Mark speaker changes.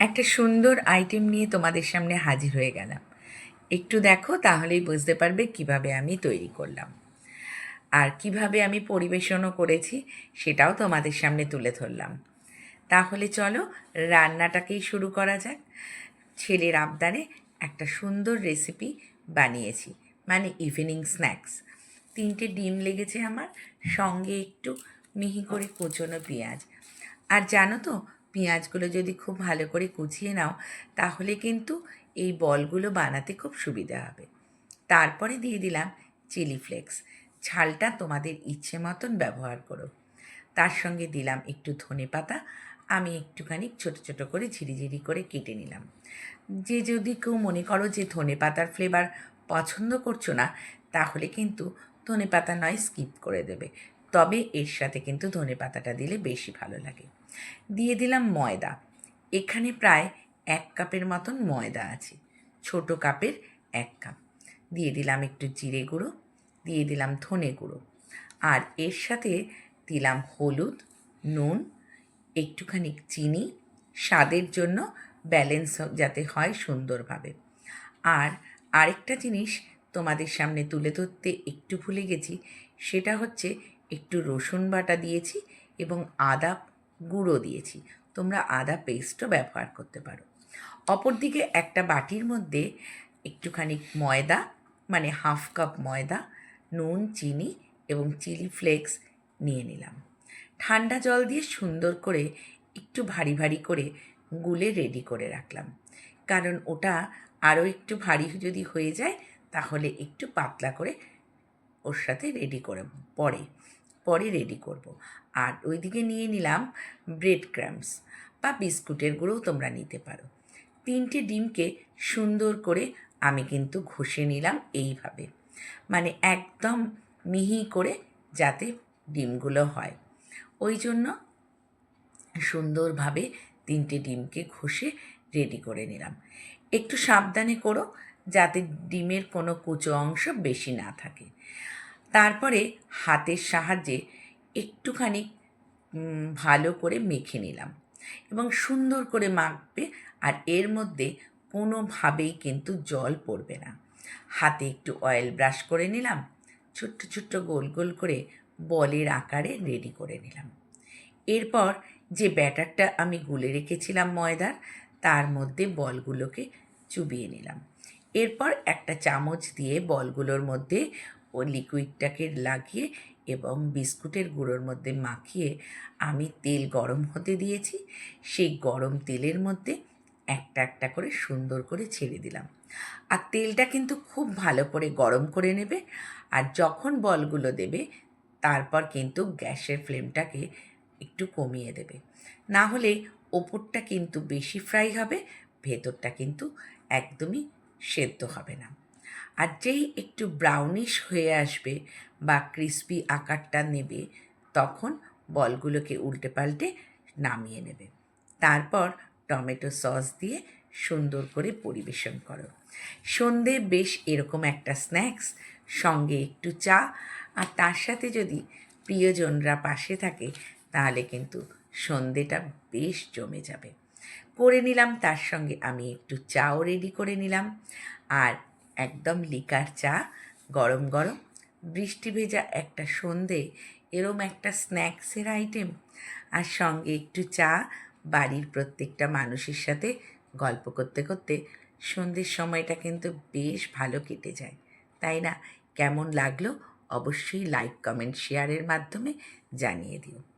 Speaker 1: একটা সুন্দর আইটেম নিয়ে তোমাদের সামনে হাজির হয়ে গেলাম। একটু দেখো, তাহলেই বুঝতে পারবে কীভাবে আমি তৈরি করলাম। আর কীভাবে আমি পরিবেশনও করেছি, সেটাও তোমাদের সামনে তুলে ধরলাম। তাহলে চলো, রান্নাটাকেই শুরু করা যাক। ছেলের আবদারে একটা সুন্দর রেসিপি বানিয়েছি মানে ইভিনিং স্ন্যাক্স তিনটে ডিম লেগেছে আমার, সঙ্গে একটু মিহি করে কুচনো পেঁয়াজ। আর জানো তো পেঁয়াজগুলো যদি খুব ভালো করে কুচিয়ে নাও, তাহলে কিন্তু এই বলগুলো বানাতে খুব সুবিধা হবে। তারপরে দিয়ে দিলাম চিলি ফ্লেক্স। ঝালটা তোমাদের ইচ্ছে মতন ব্যবহার করো। তার সঙ্গে দিলাম একটু ধনে পাতা। আমি একটুখানি ছোট ছোট করে ঝিরিঝিরি করে কেটে নিলাম। যে যদি কেউ মনে করো যে ধনে পাতার ফ্লেভার পছন্দ করছ না, তাহলে কিন্তু ধনে পাতা নয় স্কিপ করে দেবে। তবে এর সাথে কিন্তু ধনে পাতাটা দিলে বেশি ভালো লাগে। দিয়ে দিলাম ময়দা। এখানে প্রায় এক কাপের মতন ময়দা আছে। ছোট কাপের এক কাপ। দিয়ে দিলাম একটু জিরে গুঁড়ো, দিয়ে দিলাম ধনে গুঁড়ো। আর এর সাথে দিলাম হলুদ, নুন, একটুখানি চিনি, স্বাদের জন্য ব্যালেন্স যাতে হয় সুন্দরভাবে। আর আরেকটা জিনিস তোমাদের সামনে তুলে ধরতে একটু ভুলে গেছি, সেটা হচ্ছে একটু রসুন বাটা দিয়েছি এবং আদা গুঁড়ো দিয়েছি। তোমরা আদা পেস্টও ব্যবহার করতে পারো। অপরদিকে একটা বাটির মধ্যে একটুখানি ময়দা মানে হাফ কাপ ময়দা, নুন, চিনি এবং চিলি ফ্লেক্স নিয়ে নিলাম। ঠান্ডা জল দিয়ে সুন্দর করে একটু ভারী ভারী করে গুলে রেডি করে রাখলাম। কারণ ওটা আরও একটু ভারী যদি হয়ে যায়, তাহলে একটু পাতলা করে ওর সাথে রেডি করে, পরে পরে রেডি করব। আর ওইদিকে নিয়ে নিলাম ব্রেড ক্রামস বা বিস্কুটের গুঁড়োও তোমরা নিতে পারো। তিনটে ডিমকে সুন্দর করে আমি কিন্তু ঘষে নিলাম এইভাবে। মানে একদম মিহি করে যাতে ডিমগুলো হয়। ওই জন্য সুন্দরভাবে তিনটে ডিমকে ঘষে রেডি করে নিলাম। একটু সাবধানে করো যাতে ডিমের কোনো কুচো অংশ বেশি না থাকে। তারপরে হাতের সাহায্যে একটুখানি ভালো করে মেখে নিলাম এবং সুন্দর করে মাখবে আর এর মধ্যে কোনোভাবেই কিন্তু জল পড়বে না। হাতে একটু অয়েল ব্রাশ করে নিলাম, ছোট্ট ছোট্ট গোল গোল করে বলের আকারে রেডি করে নিলাম। এরপর যে ব্যাটারটা আমি গুলে রেখেছিলাম ময়দার, তার মধ্যে বলগুলোকে চুবিয়ে নিলাম। এরপর একটা চামচ দিয়ে বলগুলোর মধ্যে ও লিকুইডটাকে লাগিয়ে এবং বিস্কুটের গুঁড়োর মধ্যে মাখিয়ে আমি তেল গরম হতে দিয়েছি। সেই গরম তেলের মধ্যে একটা একটা করে সুন্দর করে ছেড়ে দিলাম। আর তেলটা কিন্তু খুব ভালো করে গরম করে নেবে। আর যখন বলগুলো দেবে, তারপর কিন্তু গ্যাসের ফ্লেমটাকে একটু কমিয়ে দেবে। না হলে ওপরটা কিন্তু বেশি ফ্রাই হবে, ভেতরটা কিন্তু একদমই সেদ্ধ হবে না। আর যেই একটু ব্রাউনিশ হয়ে আসবে বা ক্রিস্পি আকারটা নেবে, তখন বলগুলোকে উল্টে পাল্টে নামিয়ে নেবে। তারপর টমেটো সস দিয়ে সুন্দর করে পরিবেশন করো। সন্ধে বেশ এরকম একটা স্ন্যাক্স সঙ্গে একটু চা। আর তার সাথে যদি প্রিয়জনরা পাশে থাকে, তাহলে কিন্তু সন্ধেটা বেশ জমে যাবে। করে নিলাম, তার সঙ্গে আমি একটু চাও রেডি করে নিলাম। আর একদম লিকার চা, গরম গরম। বৃষ্টি ভেজা একটা সন্ধে, এরম একটা স্ন্যাক্সের আইটেম আর সঙ্গে একটু চা, বাড়ির প্রত্যেকটা মানুষের সাথে গল্প করতে করতে সন্ধ্যের সময়টা কিন্তু বেশ ভালো কেটে যায়। তাই না? কেমন লাগল? অবশ্যই লাইক কমেন্ট শেয়ারের মাধ্যমে জানিয়ে দিও।